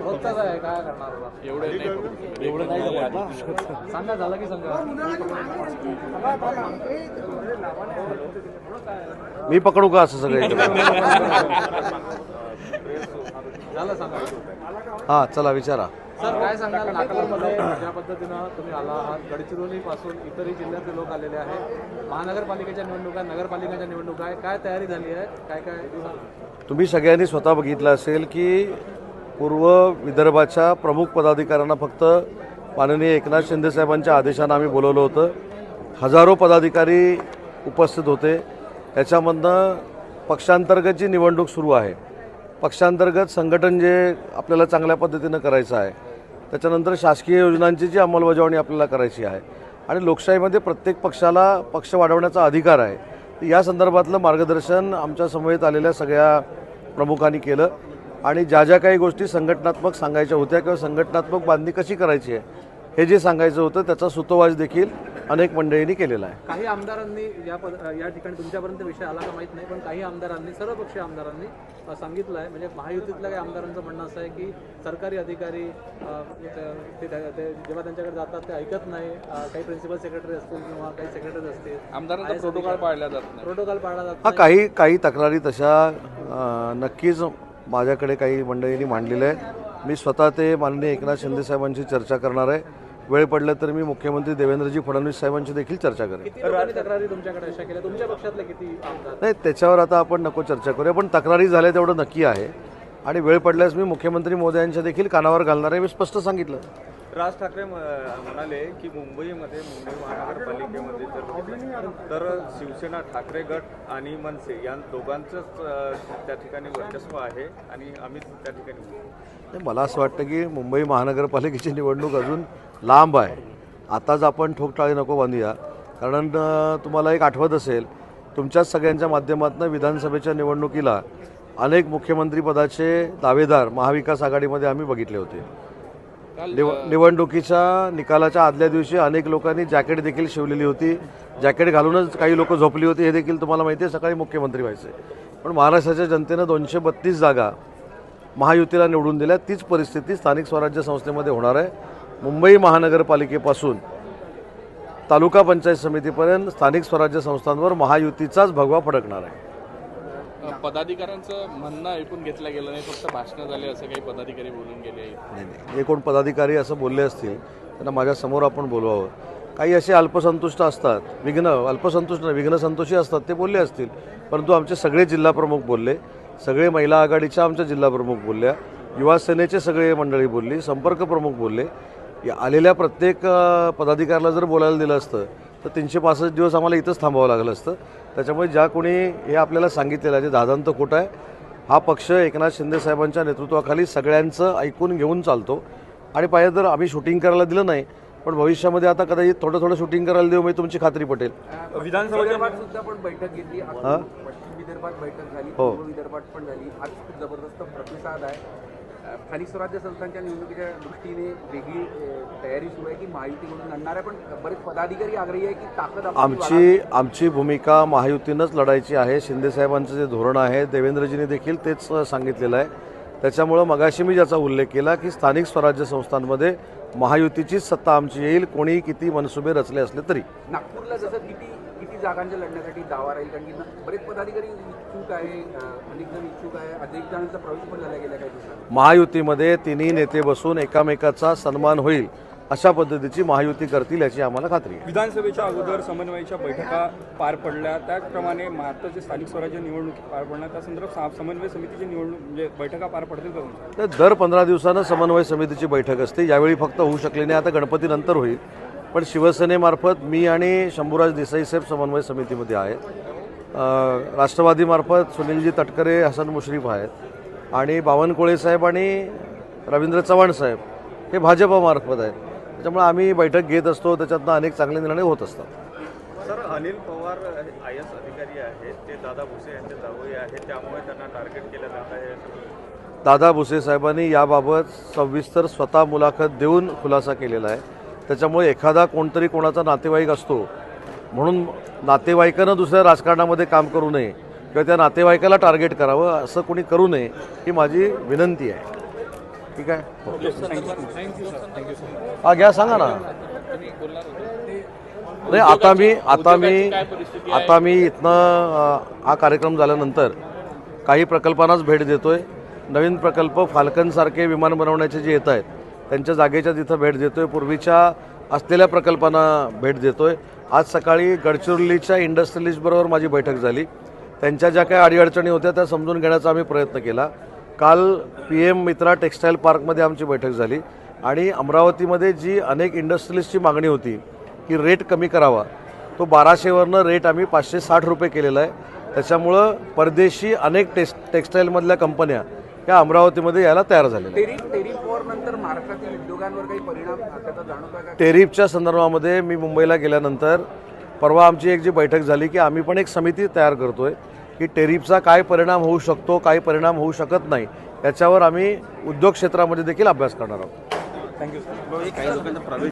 रोजचाच आहे काय करणार आता? एवढे नाही एवढं नाही सांगा झालं की सांगा? मी पकडू का असं सगळं एकदम? झालं सांगा. हा चला विचारा. सर काय सांगाल? नागपूरमध्ये ज्या पद्धतीनं तुम्ही आला आहात गडचिरोलीपासून इतरही जिल्ह्यातले लोक आलेले आहेत. महानगरपालिकेच्या निवडणुका नगरपालिकेच्या निवडणुका आहे काय तयारी झाली आहे? काय काय. तुम्ही सगळ्यांनी स्वतः बघितलं असेल की पूर्व विदर्भाच्या प्रमुख पदाधिकाऱ्यांना फक्त माननीय एकनाथ शिंदे साहेबांच्या आदेशानं आम्ही बोलवलं होतं. हजारो पदाधिकारी उपस्थित होते. त्याच्यामधनं पक्षांतर्गत जी निवडणूक सुरू आहे पक्षांतर्गत संघटन जे आपल्याला चांगल्या पद्धतीनं करायचं आहे त्याच्यानंतर शासकीय योजनांची जी अंमलबजावणी आपल्याला करायची आहे आणि लोकशाहीमध्ये प्रत्येक पक्षाला पक्ष वाढवण्याचा अधिकार आहे या संदर्भातलं मार्गदर्शन आमच्या समवेत आलेल्या सगळ्या प्रमुखांनी केलं. आणि ज्या ज्या काही गोष्टी संघटनात्मक सांगायच्या होत्या किंवा संघटनात्मक बांधणी कशी करायची आहे हे जे सांगायचं होतं त्याचा सुतोवाच देखील अनेक मंडळींनी केलेला आहे. काही आमदारांनी या पद या ठिकाणी तुमच्यापर्यंत विषय आला का माहीत नाही पण काही आमदारांनी सर्वपक्षीय आमदारांनी अ, सांगितलं आहे म्हणजे महायुतीतल्या काही आमदारांचं म्हणणं असं आहे की सरकारी अधिकारी ते जेव्हा त्यांच्याकडे जातात ते ऐकत नाही. काही प्रिन्सिपल सेक्रेटरी असतील किंवा काही सेक्रेटरी असतील. आमदारांचा प्रोटोकॉल पाळला जात नाही. प्रोटोकॉल पाळला जात हा काही काही तक्रारी तशा नक्कीच माझ्याकडे काही मंडळींनी मांडलेल्या आहेत मी स्वतः ते माननीय एकनाथ शिंदे साहेबांची चर्चा करणार आहे. वेळ पडलं तर मी मुख्यमंत्री देवेंद्रजी फडणवीस साहेबांची देखील चर्चा करेन. तक्रारी तुमच्याकडे किती नाही त्याच्यावर आता आपण नको चर्चा करूया पण तक्रारी झाल्या तेवढं नक्की आहे. आणि वेळ पडल्यास मी मुख्यमंत्री मोदयांच्या देखील कानावर घालणार आहे मी स्पष्ट सांगितलं. राज ठाकरे म- म्हणाले की मुंबईमध्ये मुंबई महानगरपालिकेमध्ये जर तर शिवसेना ठाकरे गट आणि मनसे या दोघांचंच त्या ठिकाणी वर्चस्व आहे आणि आम्ही त्या ठिकाणी मला असं वाटतं की मुंबई महानगरपालिकेची निवडणूक अजून लांब आहे. आताच आपण ठोकटाळी नको बांधूया. कारण तुम्हाला एक आठवत असेल तुमच्याच सगळ्यांच्या माध्यमातून विधानसभेच्या निवडणुकीला अनेक मुख्यमंत्रीपदाचे दावेदार महाविकास आघाडीमध्ये आम्ही बघितले होते. निव निवडणुकीच्या निकालाच्या आदल्या दिवशी अनेक लोकांनी जॅकेट देखील शिवलेली होती. जॅकेट घालूनच काही लोक झोपली होती हे देखील तुम्हाला माहिती आहे. सकाळी मुख्यमंत्री व्हायचे. पण महाराष्ट्राच्या जनतेनं दोनशे बत्तीस जागा महायुतीला निवडून दिल्या. तीच परिस्थिती स्थानिक स्वराज्य संस्थेमध्ये होणार आहे. मुंबई महानगरपालिकेपासून तालुका पंचायत समितीपर्यंत स्थानिक स्वराज्य संस्थांवर महायुतीचाच भगवा फडकणार आहे. पदाधिकाऱ्यांचं म्हणणं ऐकून घेतलं गेलं नाही फक्त भाषणं झाले असं काही पदाधिकारी बोलून गेले नाही नाही. जे कोण पदाधिकारी असं बोलले असतील त्यांना माझ्यासमोर आपण बोलवावं. काही असे अल्पसंतुष्ट असतात विघ्न अल्पसंतुष्ट नाही विघ्न संतोषी असतात ते बोलले असतील. परंतु आमचे सगळे जिल्हा प्रमुख बोलले सगळे महिला आघाडीच्या आमच्या जिल्हा प्रमुख बोलल्या युवा सेनेचे सगळे मंडळी बोलली संपर्क प्रमुख बोलले. या आलेल्या प्रत्येक पदाधिकाऱ्याला जर बोलायला दिलं असतं तर तीनशे पासष्ट दिवस आम्हाला इथंच थांबावं लागलं असतं. त्याच्यामुळे ज्या कोणी हे आपल्याला सांगितलेलं आहे जे दादांत खोटं आहे हा पक्ष एकनाथ शिंदे साहेबांच्या नेतृत्वाखाली सगळ्यांचं ऐकून घेऊन चालतो. आणि पाहिजे तर आम्ही शूटिंग करायला दिलं नाही पण भविष्यामध्ये आता कदाचित थोडं थोडं शूटिंग करायला देऊ मी तुमची खात्री पटेल. विधानसभेच्या सुद्धा पण बैठक घेतली. हा? पश्चिम विदर्भात बैठक झाली हो. पूर्व विदर्भात पण झाली. आज खूप जबरदस्त प्रतिसाद आहे. स्थानिक स्वराज्य संस्थांच्या निवडणुकीच्या दृष्टीने वेगळी तयारी सुरू आहे की महायुतीकडून लढणार आहे पण बरेच पदाधिकारी आग्रही आहे की ताकद आमची आमची भूमिका महायुतीनंच लढायची आहे. शिंदेसाहेबांचं जे धोरण आहे देवेंद्रजींनी देखील तेच सांगितलेलं आहे. त्याच्यामुळं मगाशी मी ज्याचा उल्लेख केला की स्थानिक स्वराज्य संस्थांमध्ये महायुतीचीच सत्ता आमची येईल कोणी किती मनसुबे रचले असले तरी. नागपूरला जसं किती किती जागांच्या लढण्यासाठी दावा राहील कारण की बरेच पदाधिकारी इच्छुक आहे अनेक जण इच्छुक आहे अनेक जणांचा प्रवेश पण झाला गेल्या काही महायुतीमध्ये तिन्ही नेते बसून एकामेकाचा सन्मान होईल अशा पद्धतीची महायुती करतील याची आम्हाला खात्री आहे. विधानसभेच्या अगोदर समन्वयाच्या बैठका पार पडल्या. त्याचप्रमाणे महाराष्ट्राचे स्थानिक स्वराज्य निवडणुकी पार पडल्या त्या संदर्भात समन्वय समितीची निवडणूक म्हणजे बैठका पार पडतील का? तर दर पंधरा दिवसानं समन्वय समितीची बैठक असते. यावेळी फक्त होऊ शकली नाही. आता गणपतीनंतर होईल. पण शिवसेनेमार्फत मी आणि शंभूराज देसाई साहेब समन्वय समितीमध्ये आहेत. राष्ट्रवादीमार्फत सुनीलजी तटकरे हसन मुश्रीफ आहेत. आणि बावनकुळे साहेब आणि रवींद्र चव्हाण साहेब हे भाजपमार्फत आहेत. त्याच्यामुळे आम्ही बैठक घेत असतो त्याच्यातनं अनेक चांगले निर्णय होत असतात. Sir Anil Pawar I S अधिकारी आहेत. ते दादा भुसे यांचे जावई आहेत. त्यामुळे त्यांना टार्गेट केलं जात आहे. दादा भुसे साहेबांनी याबाबत सविस्तर स्वतः मुलाखत देऊन खुलासा केलेला आहे. त्याच्यामुळे एखादा कोणतरी कोणाचा नातेवाईक असतो म्हणून नातेवाईकानं दुसऱ्या राजकारणामध्ये काम करू नये किंवा त्या नातेवाईकाला टार्गेट करावं असं कोणी करू नये ही माझी विनंती आहे. ठीक आहे? हा घ्या सांगा ना. नाही आता मी आता मी आता मी इथनं हा कार्यक्रम झाल्यानंतर काही प्रकल्पांनाच भेट देतोय. नवीन प्रकल्प फाल्कनसारखे विमान बनवण्याचे जे येत आहेत त्यांच्या जागेच्या तिथं भेट देतोय. पूर्वीच्या असलेल्या प्रकल्पांना भेट देतोय. आज सकाळी गडचिरोलीच्या इंडस्ट्रियलिस्टबरोबर माझी बैठक झाली. त्यांच्या ज्या काही अडीअडचणी होत्या त्या समजून घेण्याचा आम्ही प्रयत्न केला. काल पी एम मित्रा टेक्स्टाईल पार्कमध्ये आमची बैठक झाली आणि अमरावतीमध्ये जी अनेक इंडस्ट्रियलिस्टची मागणी होती की रेट कमी करावा तो बाराशेवरनं रेट आम्ही पाचशे साठ रुपये केलेला आहे. त्याच्यामुळं परदेशी अनेक टेक्स टेक्स्टाईलमधल्या कंपन्या या अमरावतीमध्ये यायला तयार झालेल्या का? टेरिफच्या संदर्भामध्ये मी मुंबईला गेल्यानंतर परवा आमची एक जी बैठक झाली की आम्ही पण एक समिती तयार करतो आहे की टेरिफचा काय परिणाम होऊ शकतो काय परिणाम होऊ शकत नाही याच्यावर आम्ही उद्योग क्षेत्रामध्ये देखील अभ्यास करणार आहोत. Thank you sir